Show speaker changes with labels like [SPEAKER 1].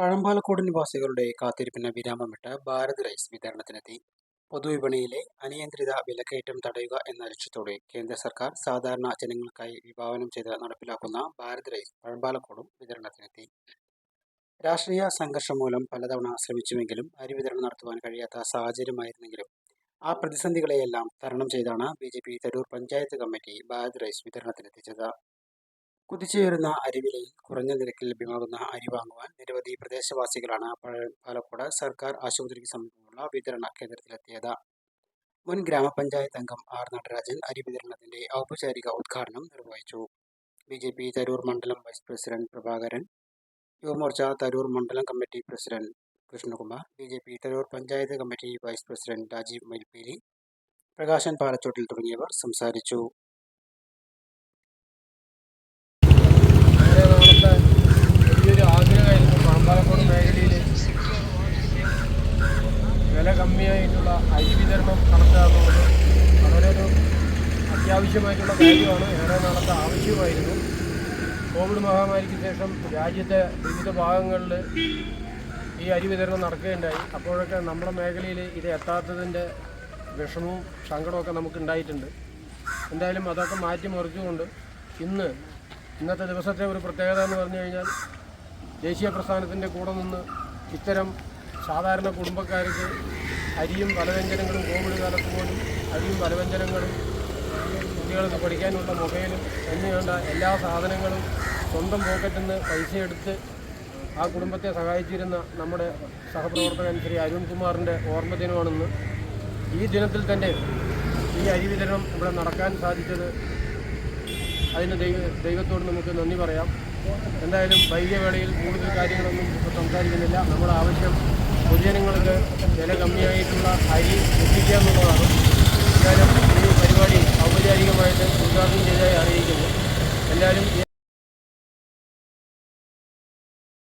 [SPEAKER 1] പഴമ്പാലക്കോട് നിവാസികളുടെ കാത്തിരിപ്പിന് വിരാമമിട്ട് ഭാരത് റൈസ് വിതരണത്തിനെത്തി. പൊതുവിപണിയിലെ അനിയന്ത്രിത വിലക്കയറ്റം തടയുക എന്ന ലക്ഷ്യത്തോടെ കേന്ദ്ര സർക്കാർ സാധാരണ ജനങ്ങൾക്കായി വിഭാവനം ചെയ്ത് നടപ്പിലാക്കുന്ന ഭാരത് റൈസ് പഴമ്പാലക്കോടും വിതരണത്തിനെത്തി. രാഷ്ട്രീയ സംഘർഷം മൂലം പലതവണ ശ്രമിച്ചുവെങ്കിലും അരി വിതരണം നടത്തുവാൻ കഴിയാത്ത സാഹചര്യമായിരുന്നെങ്കിലും ആ പ്രതിസന്ധികളെയെല്ലാം തരണം ചെയ്താണ് B J P Tharoor panchayat committee Bharat rice വിതരണത്തിനെത്തിച്ചത്. കുതിച്ചുയരുന്ന അരിവിലയിൽ കുറഞ്ഞ നിരക്കിൽ ലഭ്യമാകുന്ന അരി വാങ്ങുവാൻ നിരവധി പ്രദേശവാസികളാണ് പാലക്കോട് സർക്കാർ ആശുപത്രിക്ക് സമീപമുള്ള വിതരണ കേന്ദ്രത്തിലെത്തിയത്. മുൻ ഗ്രാമപഞ്ചായത്ത് അംഗം ആർ നടരാജൻ അരി വിതരണത്തിന്റെ ഔപചാരിക ഉദ്ഘാടനം നിർവഹിച്ചു. ബി ജെ പി തരൂർ മണ്ഡലം വൈസ് പ്രസിഡന്റ് പ്രഭാകരൻ യുവമോർച്ച തരൂർ മണ്ഡലം committee president Krishnakumar B J P Tharoor panchayat committee vice president Rajeev Mylpeli Prakashan Palachottil തുടങ്ങിയവർ സംസാരിച്ചു
[SPEAKER 2] വളരെ നാളത്തെ വലിയൊരു ആഗ്രഹമായിരുന്നു പാമ്പാലക്കോട് മേഖലയിൽ വില കമ്മിയായിട്ടുള്ള അരി വിതരണം നടത്താറുള്ളത് വളരെ ഒരു അത്യാവശ്യമായിട്ടുള്ള കാര്യമാണ്. ഏറെ നാളത്തെ ആവശ്യമായിരുന്നു. കോവിഡ് മഹാമാരിക്ക് ശേഷം രാജ്യത്തെ വിവിധ ഭാഗങ്ങളിൽ ഈ അരി വിതരണം നടക്കുകയുണ്ടായി. അപ്പോഴൊക്കെ നമ്മുടെ മേഖലയിൽ ഇത് എത്താത്തതിന്റെ വിഷമവും സങ്കടമൊക്കെ നമുക്ക് ഉണ്ടായിട്ടുണ്ട്. എന്തായാലും അതൊക്കെ മാറ്റിമറിച്ചുകൊണ്ട് ഇന്ന് ഇന്നത്തെ ദിവസത്തെ ഒരു പ്രത്യേകത എന്ന് പറഞ്ഞു കഴിഞ്ഞാൽ ദേശീയ പ്രസ്ഥാനത്തിന്റെ കൂടെ നിന്ന് ഇത്തരം സാധാരണ കുടുംബക്കാർക്ക് അരിയും പലവ്യഞ്ജനങ്ങളും കോവിഡ് കാലത്ത് പോലും അരിയും പലവ്യഞ്ജനങ്ങളും കുട്ടികൾക്ക് പഠിക്കാനുള്ള മൊബൈലും എന്നുവേണ്ട എല്ലാ സാധനങ്ങളും സ്വന്തം പോക്കറ്റിൽ നിന്ന് പൈസ എടുത്ത് ആ കുടുംബത്തെ സഹായിച്ചിരുന്ന നമ്മുടെ സഹപ്രവർത്തകൻ ശ്രീ അരുൺകുമാറിന്റെ ഓർമ്മ ദിനമാണെന്ന് ഈ ദിനത്തിൽ തന്നെ ഈ അരി വിതരണം ഇവിടെ നടക്കാൻ സാധിച്ചത് അതിന് ദൈവ ദൈവത്തോട് നമുക്ക് നന്ദി പറയാം. എന്തായാലും വൈകിയ വേളയിൽ കൂടുതൽ കാര്യങ്ങളൊന്നും സംസാരിക്കുന്നില്ല. നമ്മുടെ ആവശ്യം പൊതുജനങ്ങൾക്ക് വില കമ്മിയായിട്ടുള്ള അരി എത്തിക്കുക എന്നുള്ളതാണ്